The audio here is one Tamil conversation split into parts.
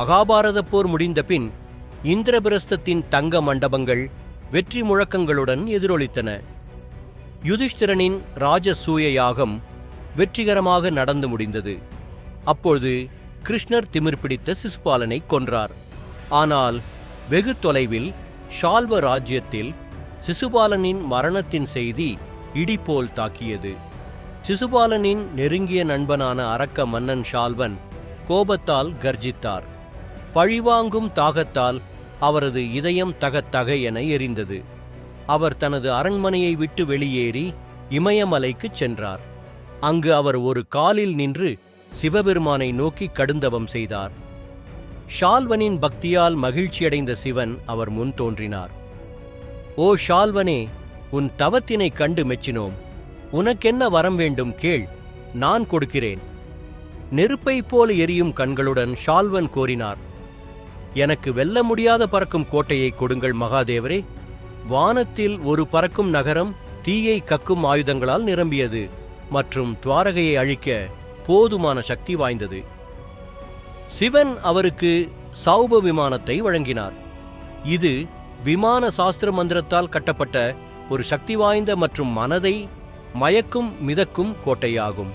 மகாபாரத போர் முடிந்த பின் இந்திரபிரஸ்தத்தின் தங்க மண்டபங்கள் வெற்றி முழக்கங்களுடன் எதிரொலித்தன. யுதிஷ்டிரனின் ராஜசூய யாகம் வெற்றிகரமாக நடந்து முடிந்தது. அப்பொழுது கிருஷ்ணர் திமிர் பிடித்த சிசுபாலனை கொன்றார். ஆனால் வெகு தொலைவில் ஷால்வ ராஜ்யத்தில் சிசுபாலனின் மரணத்தின் செய்தி இடிபோல் தாக்கியது. சிசுபாலனின் நெருங்கிய நண்பனான அரக்க மன்னன் ஷால்வன் கோபத்தால் கர்ஜித்தார். பழிவாங்கும் தாகத்தால் அவரது இதயம் தகத்தக என எரிந்தது. அவர் தனது அரண்மனையை விட்டு வெளியேறி இமயமலைக்குச் சென்றார். அங்கு அவர் ஒரு காலில் நின்று சிவபெருமானை நோக்கி கடுந்தவம் செய்தார். ஷால்வனின் பக்தியால் மகிழ்ச்சியடைந்த சிவன் அவர் முன் தோன்றினார். ஓ ஷால்வனே உன் தவத்தினைக் கண்டு மெச்சினோம். உனக்கென்ன வரம் வேண்டும் கேள் நான் கொடுக்கிறேன். நெருப்பைப் போல எரியும் கண்களுடன் ஷால்வன் கோரினார். எனக்கு வெல்ல முடியாத பறக்கும் கோட்டையை கொடுங்கள் மகாதேவரே. வானத்தில் ஒரு பறக்கும் நகரம் தீயை கக்கும் ஆயுதங்களால் நிரம்பியது மற்றும் துவாரகையை அழிக்க போதுமான சக்தி வாய்ந்தது. சிவன் அவருக்கு சௌப விமானத்தை வழங்கினார். இது விமான சாஸ்திர மந்திரத்தால் கட்டப்பட்ட ஒரு சக்தி வாய்ந்த மற்றும் மனதை மயக்கும் மிதக்கும் கோட்டையாகும்.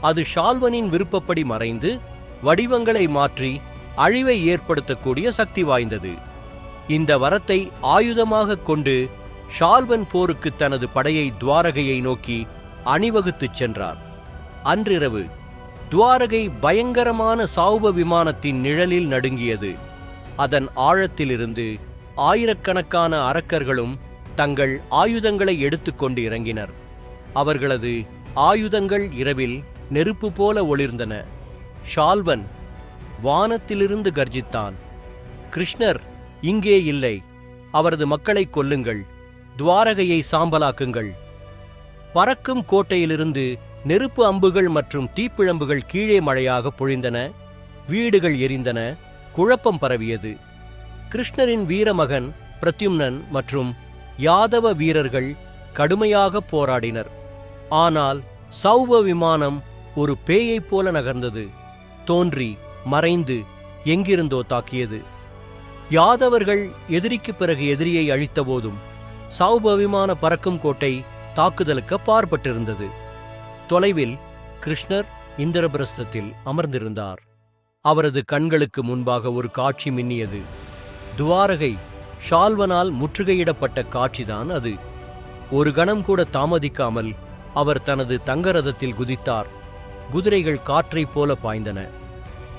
அது ஷால்வனின் விருப்பப்படி மறைந்து வடிவங்களை மாற்றி அழிவை ஏற்படுத்தக்கூடிய சக்தி வாய்ந்தது. இந்த வரத்தை ஆயுதமாகக் கொண்டு ஷால்வன் போருக்கு தனது படையை துவாரகையை நோக்கி அணிவகுத்துச் சென்றார். அன்றிரவு துவாரகை பயங்கரமான சாவுப விமானத்தின் நிழலில் நடுங்கியது. அதன் ஆழத்திலிருந்து ஆயிரக்கணக்கான அரக்கர்களும் தங்கள் ஆயுதங்களை எடுத்துக்கொண்டு இறங்கினர். அவர்களது ஆயுதங்கள் இரவில் நெருப்பு போல ஒளிர்ந்தன. ஷால்வன் வானத்திலிருந்து கர்ஜித்தான். கிருஷ்ணர் இங்கே இல்லை. அவரது மக்களை கொல்லுங்கள். துவாரகையை சாம்பலாக்குங்கள். பறக்கும் கோட்டையிலிருந்து நெருப்பு அம்புகள் மற்றும் தீப்பிழம்புகள் கீழே மழையாக பொழிந்தன. வீடுகள் எரிந்தன. குழப்பம் பரவியது. கிருஷ்ணரின் வீரமகன் பிரத்யும்னன் மற்றும் யாதவ வீரர்கள் கடுமையாக போராடினர். ஆனால் சௌவ விமானம் ஒரு பேயைப் போல நகர்ந்தது. தோன்றி மறைந்து எங்கிருந்தோ தாக்கியது. யாதவர்கள் எதிரிக்கு பிறகு எதிரியை அழித்தபோதும் சௌபவிமான பறக்கும் கோட்டை தாக்குதலுக்கு பாற்பட்டிருந்தது. தொலைவில் கிருஷ்ணர் இந்திரபிரஸ்தத்தில் அமர்ந்திருந்தார். அவரது கண்களுக்கு முன்பாக ஒரு காட்சி மின்னியது. துவாரகை ஷால்வனால் முற்றுகையிடப்பட்ட காட்சிதான் அது. ஒரு கணம் கூட தாமதிக்காமல் அவர் தனது தங்கரதத்தில் குதித்தார். குதிரைகள் காற்றைப் போல பாய்ந்தன.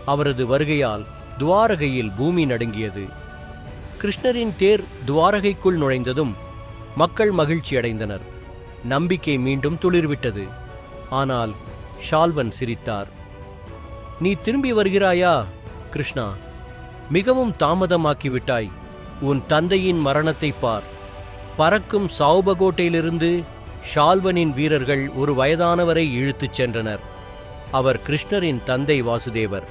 அவரது வருகையால் துவாரகையில் பூமி நடுங்கியது. கிருஷ்ணரின் தேர் துவாரகைக்குள் நுழைந்ததும் மக்கள் மகிழ்ச்சியடைந்தனர் நம்பிக்கை மீண்டும் துளிர்விட்டது. ஆனால் ஷால்வன் சிரித்தார். நீ திரும்பி வருகிறாயா கிருஷ்ணா? மிகவும் தாமதமாக்கிவிட்டாய். உன் தந்தையின் மரணத்தைப் பார். பறக்கும் சாவுபகோட்டையிலிருந்து ஷால்வனின் வீரர்கள் ஒரு வயதானவரை இழுத்துச் சென்றனர். அவர் கிருஷ்ணரின் தந்தை வாசுதேவர்.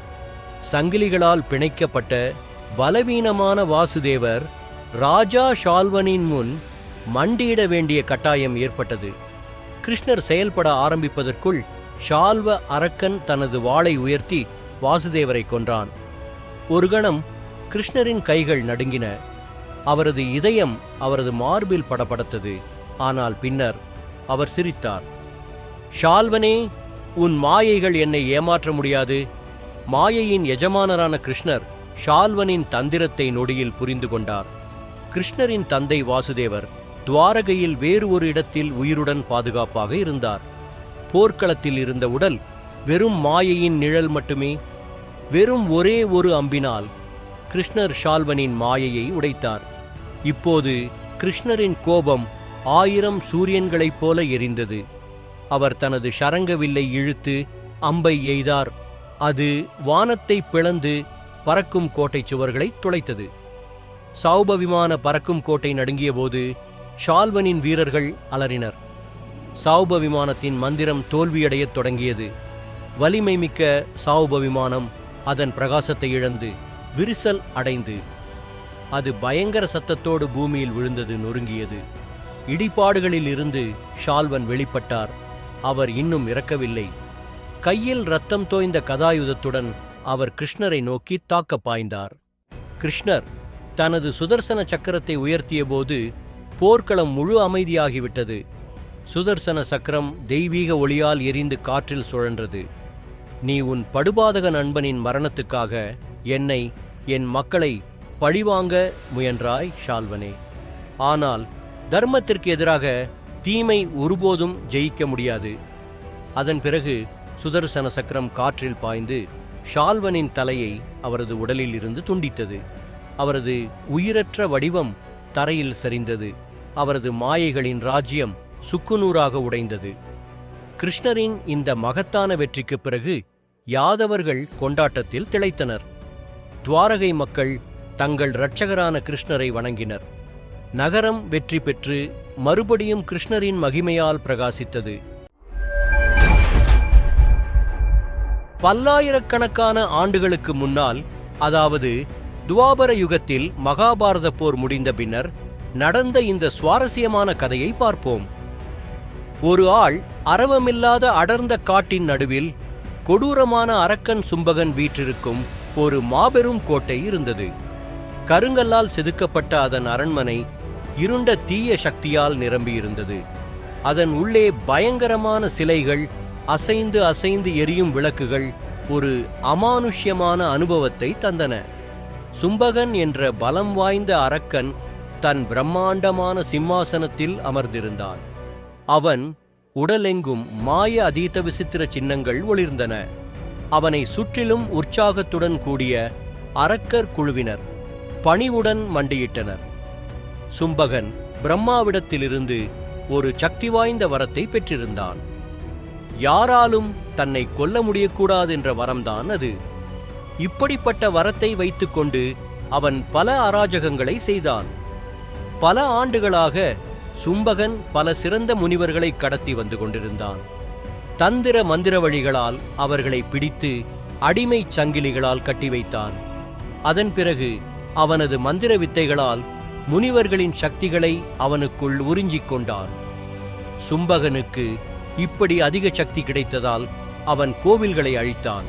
சங்கிலிகளால் பிணைக்கப்பட்ட பலவீனமான வாசுதேவர் ராஜா ஷால்வனின் முன் மண்டியிட வேண்டிய கட்டாயம் ஏற்பட்டது. கிருஷ்ணர் செயல்பட ஆரம்பிப்பதற்குள் ஷால்வ அரக்கன் தனது வாளை உயர்த்தி வாசுதேவரை கொன்றான். ஒரு கணம் கிருஷ்ணரின் கைகள் நடுங்கின. அவரது இதயம் அவரது மார்பில் படபடத்தது. ஆனால் பின்னர் அவர் சிரித்தார். ஷால்வனே உன் மாயைகள் என்னை ஏமாற்ற முடியாது. மாயையின் எஜமானரான கிருஷ்ணர் ஷால்வனின் தந்திரத்தை நொடியில் புரிந்து கொண்டார். கிருஷ்ணரின் தந்தை வாசுதேவர் துவாரகையில் வேறு ஒரு இடத்தில் உயிருடன் பாதுகாப்பாக இருந்தார். போர்க்களத்தில் இருந்த உடல் வெறும் மாயையின் நிழல் மட்டுமே வெறும் ஒரே ஒரு அம்பினால் கிருஷ்ணர் ஷால்வனின் மாயையை உடைத்தார். இப்போது கிருஷ்ணரின் கோபம் ஆயிரம் சூரியன்களைப் போல எரிந்தது. அவர் தனது ஷரங்கவில்லை இழுத்து அம்பை எய்தார். அது வானத்தை பிளந்து பறக்கும் கோட்டை சுவர்களை துளைத்தது. சௌப விமான பறக்கும் கோட்டை நடுங்கியபோது ஷால்வனின் வீரர்கள் அலறினர். சௌப விமானத்தின் மந்திரம் தோல்வியடையத் தொடங்கியது. வலிமை மிக்க சௌப விமானம் அதன் பிரகாசத்தை இழந்து விரிசல் அடைந்து. அது பயங்கர சத்தத்தோடு பூமியில் விழுந்தது நொறுங்கியது. இடிபாடுகளில் இருந்து ஷால்வன் வெளிப்பட்டார். அவர் இன்னும் இறக்கவில்லை. கையில் ரத்தம் தோய்ந்த கதாயுதத்துடன் அவர் கிருஷ்ணரை நோக்கி தாக்க பாய்ந்தார். கிருஷ்ணர் தனது சுதர்சன சக்கரத்தை உயர்த்திய போது போர்க்களம் முழு அமைதியாகிவிட்டது. சுதர்சன சக்கரம் தெய்வீக ஒளியால் எரிந்து காற்றில் சுழன்றது. நீ உன் படுபாதக நண்பனின் மரணத்துக்காக என்னை என் மக்களை பழிவாங்க முயன்றாய் ஷால்வனே. ஆனால் தர்மத்திற்கு எதிராக தீமை ஒருபோதும் ஜெயிக்க முடியாது. அதன் பிறகு சுதர்சன சக்கரம் காற்றில் பாய்ந்து ஷால்வனின் தலையை அவரது உடலில் இருந்து துண்டித்தது. அவரது உயிரற்ற வடிவம் தரையில் சரிந்தது. அவரது மாயைகளின் ராஜ்யம் சுக்குநூறாக உடைந்தது. கிருஷ்ணரின் இந்த மகத்தான வெற்றிக்குப் பிறகு யாதவர்கள் கொண்டாட்டத்தில் திளைத்தனர். துவாரகை மக்கள் தங்கள் இரட்சகரான கிருஷ்ணரை வணங்கினர். நகரம் வெற்றி பெற்று மறுபடியும் கிருஷ்ணரின் மகிமையால் பிரகாசித்தது. பல்லாயிரக்கணக்கான ஆண்டுகளுக்கு முன்னால் அதாவது துவாபர யுகத்தில் மகாபாரத போர் முடிந்த பின்னர் நடந்த இந்த சுவாரஸ்யமான கதையை பார்ப்போம். ஒரு ஆள் அரவமில்லாத அடர்ந்த காட்டின் நடுவில் கொடூரமான அரக்கன் சும்பகன் வீற்றிருக்கும் ஒரு மாபெரும் கோட்டை இருந்தது. கருங்கல்லால் செதுக்கப்பட்ட அதன் அரண்மனை இருண்ட தீய சக்தியால் நிரம்பியிருந்தது. அதன் உள்ளே பயங்கரமான சிலைகள் அசைந்து அசைந்து எரியும் விளக்குகள் ஒரு அமானுஷ்யமான அனுபவத்தை தந்தன. சும்பகன் என்ற பலம் வாய்ந்த அரக்கன் தன் பிரம்மாண்டமான சிம்மாசனத்தில் அமர்ந்திருந்தான். அவன் உடலெங்கும் மாய அதீத விசித்திர சின்னங்கள் ஒளிர்ந்தன. அவனை சுற்றிலும் உற்சாகத்துடன் கூடிய அரக்கர் குழுவினர் பணிவுடன் மண்டியிட்டனர். சும்பகன் பிரம்மாவிடத்திலிருந்து ஒரு சக்தி வாய்ந்த வரத்தை பெற்றிருந்தான். யாராலும் தன்னை கொல்ல முடியக்கூடாது என்ற வரம்தான் அது. இப்படிப்பட்ட வரத்தை வைத்துக்கொண்டு அவன் பல அராஜகங்களை செய்தான். பல ஆண்டுகளாக சும்பகன் பல சிறந்த முனிவர்களை கடத்தி வந்து கொண்டிருந்தான். தந்திர மந்திர வழிகளால் அவர்களை பிடித்து அடிமைச் சங்கிலிகளால் கட்டி வைத்தான். அதன் பிறகு அவனது மந்திர வித்தைகளால் முனிவர்களின் சக்திகளை அவனுக்குள் உறிஞ்சிக் கொண்டான். சும்பகனுக்கு இப்படி அதிக சக்தி கிடைத்ததால் அவன் கோவில்களை அழித்தான்.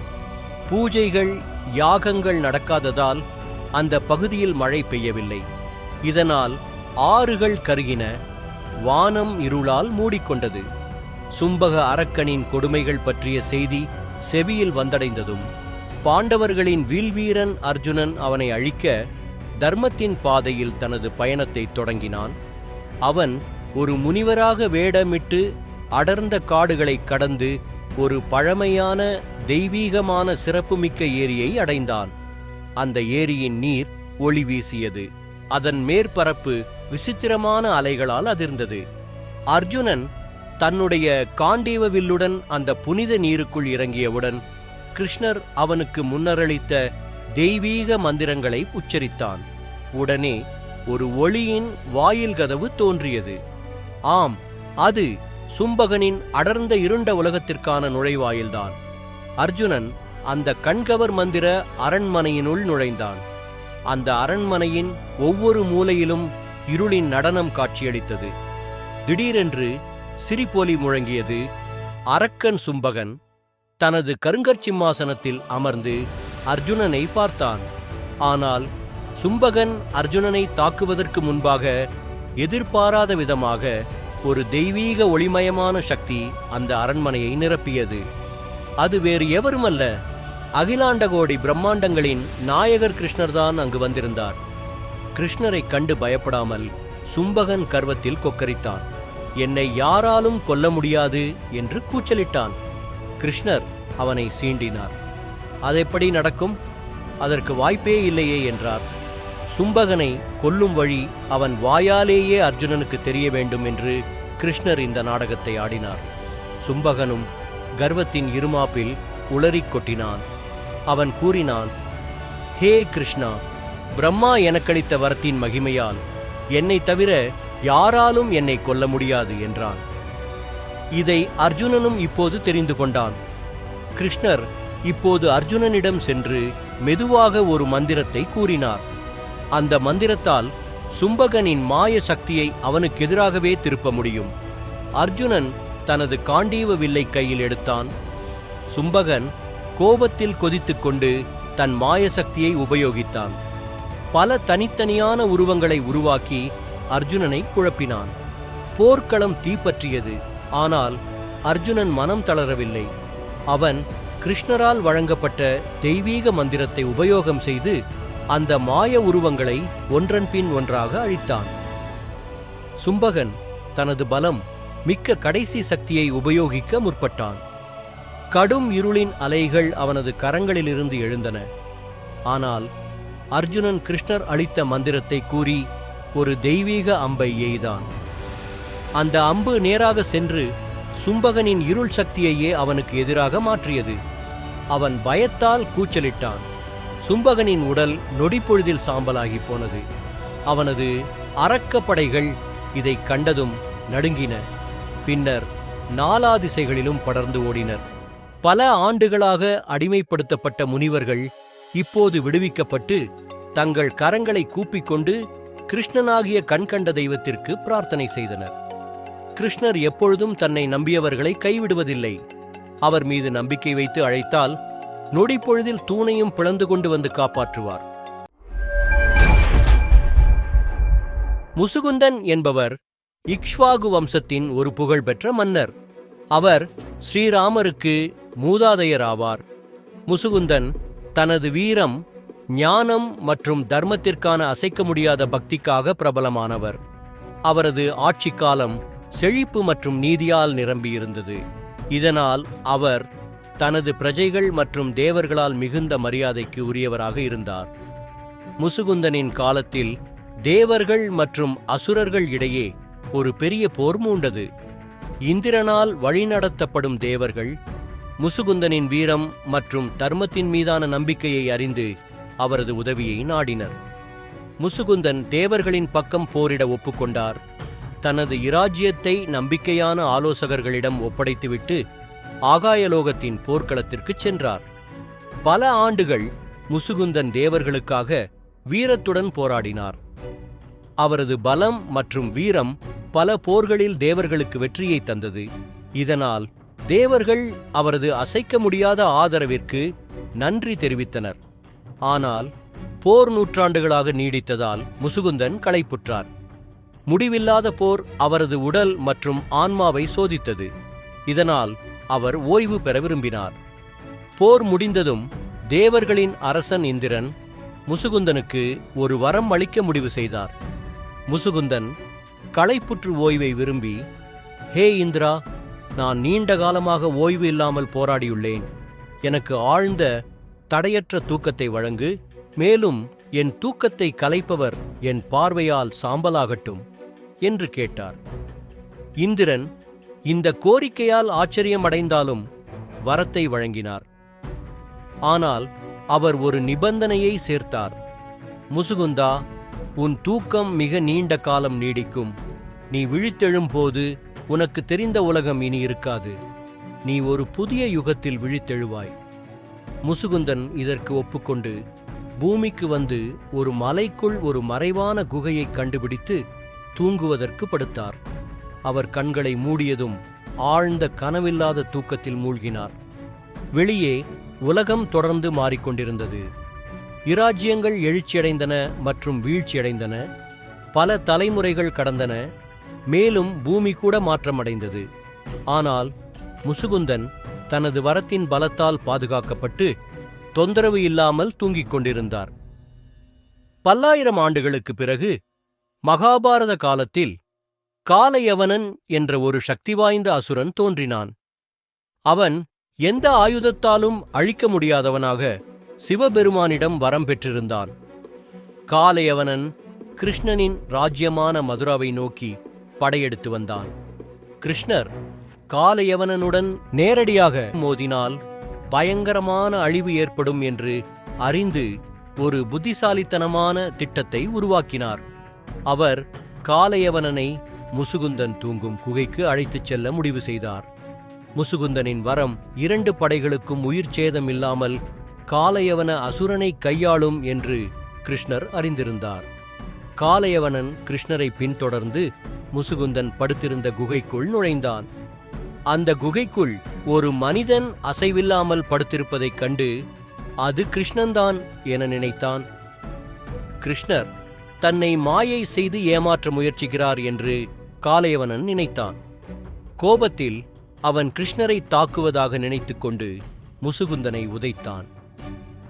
பூஜைகள் யாகங்கள் நடக்காததால் அந்த பகுதியில் மழை பெய்யவில்லை. இதனால் ஆறுகள் கருகின வானம் இருளால் மூடிக்கொண்டது. சும்பக அரக்கனின் கொடுமைகள் பற்றிய செய்தி செவியில் வந்தடைந்ததும் பாண்டவர்களின் வில்வீரன் அர்ஜுனன் அவனை அழிக்க தர்மத்தின் பாதையில் தனது பயணத்தை தொடங்கினான். அவன் ஒரு முனிவராக வேடமிட்டு அடர்ந்த காடுகளை கடந்து ஒரு பழமையான தெய்வீகமான சிறப்புமிக்க ஏரியை அடைந்தான். அந்த ஏரியின் நீர் ஒளி வீசியது. அதன் மேற்பரப்பு விசித்திரமான அலைகளால் அதிர்ந்தது. அர்ஜுனன் தன்னுடைய காண்டீவ வில்லுடன் அந்த புனித நீருக்குள் இறங்கியவுடன் கிருஷ்ணர் அவனுக்கு முன்னரளித்த தெய்வீக மந்திரங்களை உச்சரித்தான். உடனே ஒரு ஒளியின் வாயில் கதவு தோன்றியது. ஆம் அது சும்பகனின் அடர்ந்த இருண்ட உலகத்திற்கான நுழைவாயில்தான். அர்ஜுனன் அந்த கண்கவர் மந்திர அரண்மனையினுள் நுழைந்தான். அந்த அரண்மனையின் ஒவ்வொரு மூலையிலும் இருளின் நடனம் காட்சியளித்தது. திடீரென்று சிரிப்பொலி முழங்கியது அரக்கன் சும்பகன் தனது கருங்கற் சிம்மாசனத்தில் அமர்ந்து அர்ஜுனனை பார்த்தான். ஆனால் சும்பகன் அர்ஜுனனை தாக்குவதற்கு முன்பாக எதிர்பாராத விதமாக ஒரு தெய்வீக ஒளிமயமான சக்தி அந்த அரண்மனையை நிரப்பியது. அது வேறு எவருமல்ல. அகிலாண்டகோடி பிரம்மாண்டங்களின் நாயகர் கிருஷ்ணர்தான் அங்கு வந்திருந்தார். கிருஷ்ணரை கண்டு பயப்படாமல் சும்பகன் கர்வத்தில் கொக்கரித்தான். என்னை யாராலும் கொல்ல முடியாது என்று கூச்சலிட்டான். கிருஷ்ணர் அவனை சீண்டினார். அதெப்படி நடக்கும்? அதற்கு வாய்ப்பே இல்லையே என்றார். சும்பகனை கொல்லும் வழி அவன் வாயாலேயே அர்ஜுனனுக்கு தெரிய வேண்டும் என்று கிருஷ்ணர் இந்த நாடகத்தை ஆடினார். சும்பகனும் கர்வத்தின் இருமாப்பில் உளறிக் கொட்டினான். அவன் கூறினான் ஹே கிருஷ்ணா பிரம்மா எனக்களித்த வரத்தின் மகிமையால் என்னை தவிர யாராலும் என்னை கொல்ல முடியாது என்றான். இதை அர்ஜுனனும் இப்போது தெரிந்து கொண்டான். கிருஷ்ணர் இப்போது அர்ஜுனனிடம் சென்று மெதுவாக ஒரு மந்திரத்தை கூறினார். அந்த மந்திரத்தால் சும்பகனின் மாய சக்தியை அவனுக்கு எதிராகவே திருப்ப முடியும். அர்ஜுனன் தனது காண்டீவ வில்லை கையில் எடுத்தான். சும்பகன் கோபத்தில் கொதித்துக்கொண்டு தன் மாய சக்தியை உபயோகித்தான். பல தனித்தனியான உருவங்களை உருவாக்கி அர்ஜுனனை குழப்பினான். போர்க்களம் தீப்பற்றியது ஆனால் அர்ஜுனன் மனம் தளரவில்லை. அவன் கிருஷ்ணரால் வழங்கப்பட்ட தெய்வீக மந்திரத்தை உபயோகம் செய்து அந்த மாய உருவங்களை ஒன்றன் பின் ஒன்றாக அழித்தான். சும்பகன் தனது பலம் மிக்க கடைசி சக்தியை உபயோகிக்க முற்பட்டான். கடும் இருளின் அலைகள் அவனது கரங்களிலிருந்து எழுந்தன. ஆனால் அர்ஜுனன் கிருஷ்ணர் அளித்த மந்திரத்தை கூறி ஒரு தெய்வீக அம்பை எய்தான். அந்த அம்பு நேராக சென்று சும்பகனின் இருள் சக்தியையே அவனுக்கு எதிராக மாற்றியது. அவன் பயத்தால் கூச்சலிட்டான். சும்பகனின் உடல் நொடிப்பொழுதில் சாம்பலாகி போனது. அவனது அரக்கப்படைகள் இதை கண்டதும் நடுங்கின. பின்னர் நாலா திசைகளிலும் படர்ந்து ஓடினர். பல ஆண்டுகளாக அடிமைப்படுத்தப்பட்ட முனிவர்கள் இப்போது விடுவிக்கப்பட்டு தங்கள் கரங்களை கூப்பிக்கொண்டு கிருஷ்ணனாகிய கண்கண்ட தெய்வத்திற்கு பிரார்த்தனை செய்தனர். கிருஷ்ணர் எப்பொழுதும் தன்னை நம்பியவர்களை கைவிடுவதில்லை. அவர் மீது நம்பிக்கை வைத்து அழைத்தால் நொடிப்பொழுதில் தூணையும் பிளந்து கொண்டு வந்து காப்பாற்றுவார். முசுகுந்தன் என்பவர் இக்ஷ்வாகு வம்சத்தின் ஒரு புகழ்பெற்ற மன்னர். அவர் ஸ்ரீராமருக்கு மூதாதையர் ஆவார் முசுகுந்தன் தனது வீரம் ஞானம் மற்றும் தர்மத்திற்கான அசைக்க முடியாத பக்திக்காக பிரபலமானவர். அவரது ஆட்சி காலம் செழிப்பு மற்றும் நீதியால் நிரம்பியிருந்தது. இதனால் அவர் தனது பிரஜைகள் மற்றும் தேவர்களால் மிகுந்த மரியாதைக்கு உரியவராக இருந்தார். முசுகுந்தனின் காலத்தில் தேவர்கள் மற்றும் அசுரர்கள் இடையே ஒரு பெரிய போர் மூண்டது. இந்திரனால் வழிநடத்தப்படும் தேவர்கள் முசுகுந்தனின் வீரம் மற்றும் தர்மத்தின் மீதான நம்பிக்கையை அறிந்து அவரது உதவியை நாடினர். முசுகுந்தன் தேவர்களின் பக்கம் போரிட ஒப்புக்கொண்டார். தனது இராஜ்யத்தை நம்பிக்கையான ஆலோசகர்களிடம் ஒப்படைத்துவிட்டு ஆகாயலோகத்தின் போர்க்களத்திற்கு சென்றார். பல ஆண்டுகள் முசுகுந்தன் தேவர்களுக்காக வீரத்துடன் போராடினார். அவரது பலம் மற்றும் வீரம் பல போர்களில் தேவர்களுக்கு வெற்றியை தந்தது. இதனால் தேவர்கள் அவரது அசைக்க முடியாத ஆதரவிற்கு நன்றி தெரிவித்தனர். ஆனால் போர் நூற்றாண்டுகளாக நீடித்ததால் முசுகுந்தன் களைப்புற்றார். முடிவில்லாத போர் அவரது உடல் மற்றும் ஆன்மாவை சோதித்தது. இதனால் அவர் ஓய்வு பெற விரும்பினார். போர் முடிந்ததும் தேவர்களின் அரசன் இந்திரன் முசுகுந்தனுக்கு ஒரு வரம் அளிக்க முடிவு செய்தார். முசுகுந்தன் களைப்புற்று ஓய்வை விரும்பி ஹே இந்திரா நான் நீண்ட காலமாக ஓய்வு இல்லாமல் போராடியுள்ளேன். எனக்கு ஆழ்ந்த தடையற்ற தூக்கத்தை வழங்கு. மேலும் என் தூக்கத்தை கலைப்பவர் என் பார்வையால் சாம்பலாகட்டும் என்று கேட்டார். இந்திரன் இந்த கோரிக்கையால் ஆச்சரியமடைந்தாலும் வரத்தை வழங்கினார். ஆனால் அவர் ஒரு நிபந்தனையை சேர்த்தார். முசுகுந்தா உன் தூக்கம் மிக நீண்ட காலம் நீடிக்கும். நீ விழித்தெழும்போது உனக்கு தெரிந்த உலகம் இனி இருக்காது. நீ ஒரு புதிய யுகத்தில் விழித்தெழுவாய். முசுகுந்தன் இதற்கு ஒப்புக்கொண்டு பூமிக்கு வந்து ஒரு மலைக்குள் ஒரு மறைவான குகையைக் கண்டுபிடித்து தூங்குவதற்கு படுத்தார். அவர் கண்களை மூடியதும் ஆழ்ந்த கனவில்லாத தூக்கத்தில் மூழ்கினார். வெளியே உலகம் தொடர்ந்து மாறிக்கொண்டிருந்தது. இராஜ்யங்கள் எழுச்சியடைந்தன மற்றும் வீழ்ச்சியடைந்தன. பல தலைமுறைகள் கடந்தன. மேலும் பூமி கூட மாற்றமடைந்தது. ஆனால் முசுகுந்தன் தனது வரத்தின் பலத்தால் பாதுகாக்கப்பட்டு தொந்தரவு இல்லாமல் தூங்கிக் கொண்டிருந்தார். பல்லாயிரம் ஆண்டுகளுக்குப் பிறகு மகாபாரத காலத்தில் காலயவனன் என்ற ஒரு சக்தி வாய்ந்த அசுரன் தோன்றினான். அவன் எந்த ஆயுதத்தாலும் அழிக்க முடியாதவனாக சிவபெருமானிடம் வரம் பெற்றிருந்தான். காலயவனன் கிருஷ்ணனின் ராஜ்யமான மதுராவை நோக்கி படையெடுத்து வந்தான். கிருஷ்ணர் காலயவனனுடன் நேரடியாக மோதினால் பயங்கரமான அழிவு ஏற்படும் என்று அறிந்து ஒரு புத்திசாலித்தனமான திட்டத்தை உருவாக்கினார். அவர் காலையவனனை முசுகுந்தன் தூங்கும் குகைக்கு அழைத்துச் செல்ல முடிவு செய்தார். முசுகுந்தனின் வரம் இரண்டு படைகளுக்கும் உயிர் சேதம் இல்லாமல் காலையவன அசுரனை கையாளும் என்று கிருஷ்ணர் அறிந்திருந்தார். காலையவனன் கிருஷ்ணரை பின்தொடர்ந்து முசுகுந்தன் படுத்திருந்த குகைக்குள் நுழைந்தான். அந்த குகைக்குள் ஒரு மனிதன் அசைவில்லாமல் படுத்திருப்பதைக் கண்டு அது கிருஷ்ணன்தான் என நினைத்தான். கிருஷ்ணர் தன்னை மாயை செய்து ஏமாற்ற முயற்சிக்கிறார் என்று காளையவனன் நினைத்தான். கோபத்தில் அவன் கிருஷ்ணரை தாக்குவதாக நினைத்துக்கொண்டு முசுகுந்தனை உதைத்தான்.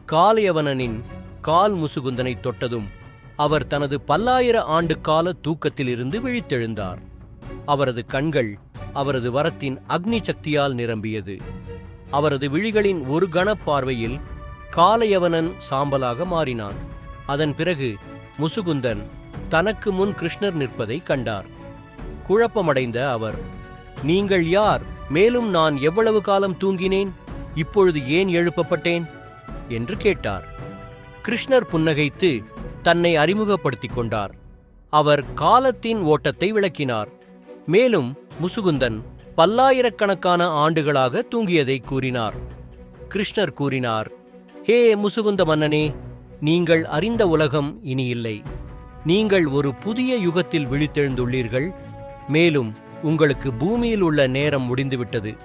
காளையவனனின் கால் முசுகுந்தனை தொட்டதும் அவர் தனது பல்லாயிர ஆண்டு கால தூக்கத்திலிருந்து விழித்தெழுந்தார். அவரது கண்கள் அவரது வரத்தின் அக்னி சக்தியால் நிரம்பியது. அவரது விழிகளின் ஒரு கணப்பார்வையில் காளையவனன் சாம்பலாக மாறினான். அதன் பிறகு முசுகுந்தன் தனக்கு முன் கிருஷ்ணர் நிற்பதை கண்டார். குழப்பமடைந்த அவர் நீங்கள் யார்? மேலும் நான் எவ்வளவு காலம் தூங்கினேன்? இப்பொழுது ஏன் எழுப்பப்பட்டேன்? என்று கேட்டார். கிருஷ்ணர் புன்னகைத்து தன்னை அறிமுகப்படுத்திக் கொண்டார். அவர் காலத்தின் ஓட்டத்தை விளக்கினார். மேலும் முசுகுந்தன் பல்லாயிரக்கணக்கான ஆண்டுகளாக தூங்கியதை கூறினார். கிருஷ்ணர் கூறினார் ஹே முசுகுந்த மன்னனே நீங்கள் அறிந்த உலகம் இனி இல்லை. நீங்கள் ஒரு புதிய யுகத்தில் விழித்தெழுந்துள்ளீர்கள். மேலும் உங்களுக்கு பூமியில் உள்ள நேரம் முடிந்துவிட்டது.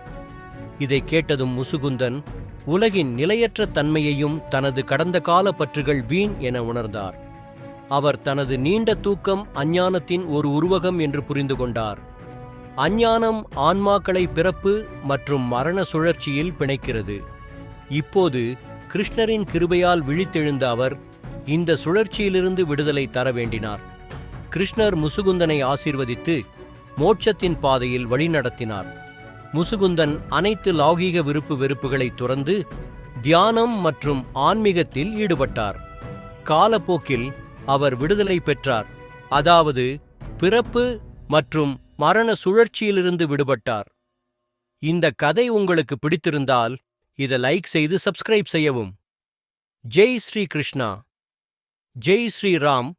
இதை கேட்டதும் முசுகுந்தன் உலகின் நிலையற்ற தன்மையையும் தனது கடந்த கால பற்றுகள் வீண் என உணர்ந்தார். அவர் தனது நீண்ட தூக்கம் அஞ்ஞானத்தின் ஒரு உருவகம் என்று புரிந்து கொண்டார். அஞ்ஞானம் ஆன்மாக்களை பிறப்பு மற்றும் மரண சுழற்சியில் பிணைக்கிறது. இப்போது கிருஷ்ணரின் கிருபையால் விழித்தெழுந்த அவர் இந்த சுழற்சியிலிருந்து விடுதலை தர வேண்டினார். கிருஷ்ணர் முசுகுந்தனை ஆசீர்வதித்து மோட்சத்தின் பாதையில் வழிநடத்தினார். முசுகுந்தன் அனைத்து லௌகீக விருப்பு வெறுப்புகளை துறந்து தியானம் மற்றும் ஆன்மீகத்தில் ஈடுபட்டார். காலப்போக்கில் அவர் விடுதலை பெற்றார். அதாவது பிறப்பு மற்றும் மரண சுழற்சியிலிருந்து விடுபட்டார். இந்த கதை உங்களுக்கு பிடித்திருந்தால் இதை லைக் செய்து சப்ஸ்கிரைப் செய்யவும். ஜெய் ஸ்ரீ கிருஷ்ணா. ஜெய் ஸ்ரீராம்